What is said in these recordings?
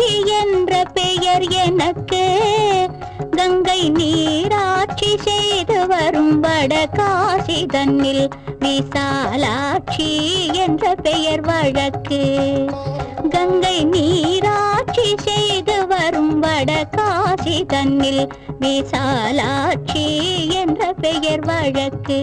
ஆட்சி என்ற பெயர் எனக்கு. கங்கை நீராட்சி செய்து வரும் வட காசி தன்னில் விசாலாட்சி என்ற பெயர் வழக்கு. கங்கை நீராட்சி செய்து வரும் வட காசி தன்னில் விசாலாட்சி என்ற பெயர் வழக்கு.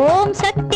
ஓம் சக்தி